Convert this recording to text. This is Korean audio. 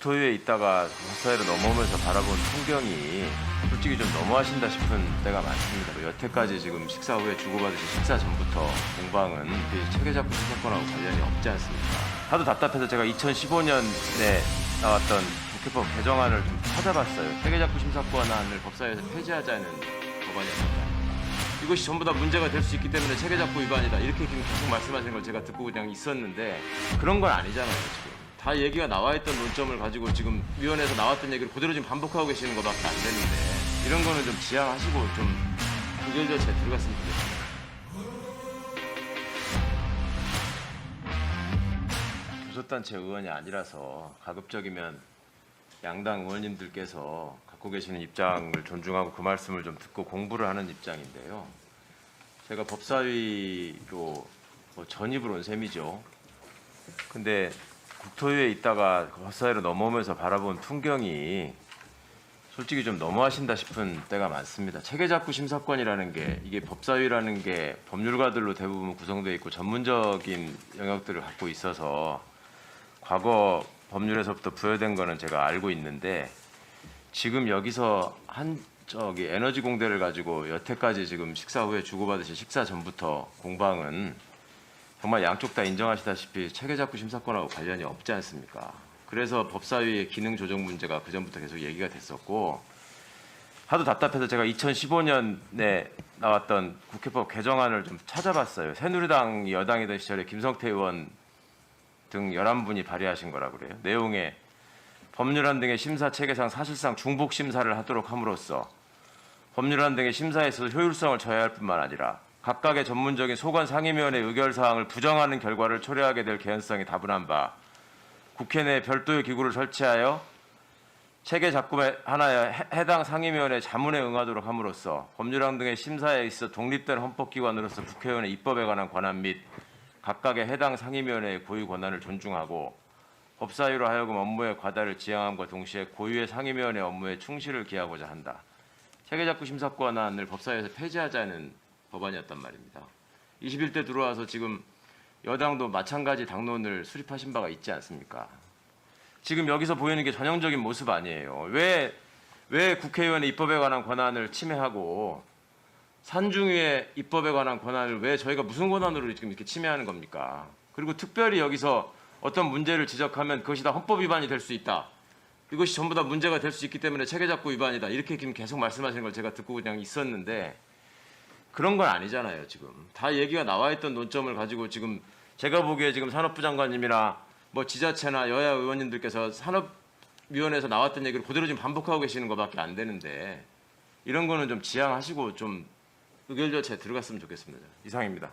국토위에 있다가 법사위로 넘어오면서 바라본 풍경이 솔직히 좀 너무하신다 싶은 때가 많습니다. 뭐 여태까지 지금 식사 후에 주고받으신 식사 전부터 공방은 이 체계작구 수사권하고 관련이 없지 않습니까? 하도 답답해서 제가 2015년에 나왔던 국회법 개정안을 좀 찾아봤어요. 체계작구 심사권안을 법사위에서 폐지하자는 법안이었습니다. 이것이 전부 다 문제가 될 수 있기 때문에 체계작구 위반이다 이렇게 지금 계속 말씀하시는 걸 제가 듣고 그냥 있었는데 그런 건 아니잖아요 지금 다 얘기가 나와 있던 논점을 가지고 지금 위원회에서 나왔던 얘기를 그대로 지금 반복하고 계시는 것밖에 안 되는데 이런 거는 좀 지양하시고 좀 의견 자체에 들어갔으면 좋겠습니다. 교섭단체 의원이 아니라서 가급적이면 양당 의원님들께서 갖고 계시는 입장을 존중하고 그 말씀을 좀 듣고 공부를 하는 입장인데요. 제가 법사위로 뭐 전입을 온 셈이죠. 근데 국토위에 있다가 그 법사위로 넘어오면서 바라본 풍경이 솔직히 좀 너무하신다 싶은 때가 많습니다. 체계작구 심사권이라는 게 이게 법사위라는 게 법률가들로 대부분 구성되어 있고 전문적인 영역들을 갖고 있어서 과거 법률에서부터 부여된 거는 제가 알고 있는데 지금 여기서 한 저기 에너지 공대를 가지고 여태까지 지금 식사 후에 주고받으신 식사 전부터 공방은 정말 양쪽 다 인정하시다시피 체계작구 심사권하고 관련이 없지 않습니까? 그래서 법사위의 기능 조정 문제가 그 전부터 계속 얘기가 됐었고 하도 답답해서 제가 2015년에 나왔던 국회법 개정안을 좀 찾아봤어요. 새누리당 여당이던 시절에 김성태 의원 등 11분이 발의하신 거라 그래요. 내용에 법률안 등의 심사 체계상 사실상 중복 심사를 하도록 함으로써 법률안 등의 심사에 있어서 효율성을 저해할 뿐만 아니라 각각의 전문적인 소관 상임위원회 의결 사항을 부정하는 결과를 초래하게 될 개연성이 다분한 바 국회 내 별도의 기구를 설치하여 체계 작품에 하나에 해- 해당 상임위원회 자문에 응하도록 함으로써 법률안 등의 심사에 있어 독립된 헌법기관으로서 국회의원의 입법에 관한 권한 및 각각의 해당 상임위원회의 고유 권한을 존중하고 법사위로 하여금 업무의 과다를 지양함과 동시에 고유의 상임위원회 업무에 충실을 기하고자 한다. 체계작구 심사권안을 법사위에서 폐지하자는 법안이었단 말입니다. 21대 들어와서 지금 여당도 마찬가지 당론을 수립하신 바가 있지 않습니까? 지금 여기서 보이는 게 전형적인 모습 아니에요. 왜, 왜 국회의원의 입법에 관한 권한을 침해하고 산중위의 입법에 관한 권한을 왜 저희가 무슨 권한으로 지금 이렇게 침해하는 겁니까? 그리고 특별히 여기서 어떤 문제를 지적하면 그것이 다 헌법 위반이 될 수 있다. 이것이 전부 다 문제가 될 수 있기 때문에 체계작구 위반이다. 이렇게 지금 계속 말씀하시는 걸 제가 듣고 그냥 있었는데 그런 건 아니잖아요. 지금 다 얘기가 나와 있던 논점을 가지고 지금 제가 보기에 지금 산업부 장관님이나 뭐 지자체나 여야 의원님들께서 산업위원회에서 나왔던 얘기를 그대로 지금 반복하고 계시는 것밖에 안 되는데 이런 거는 좀 지양하시고 좀 의결 자체에 들어갔으면 좋겠습니다. 이상입니다.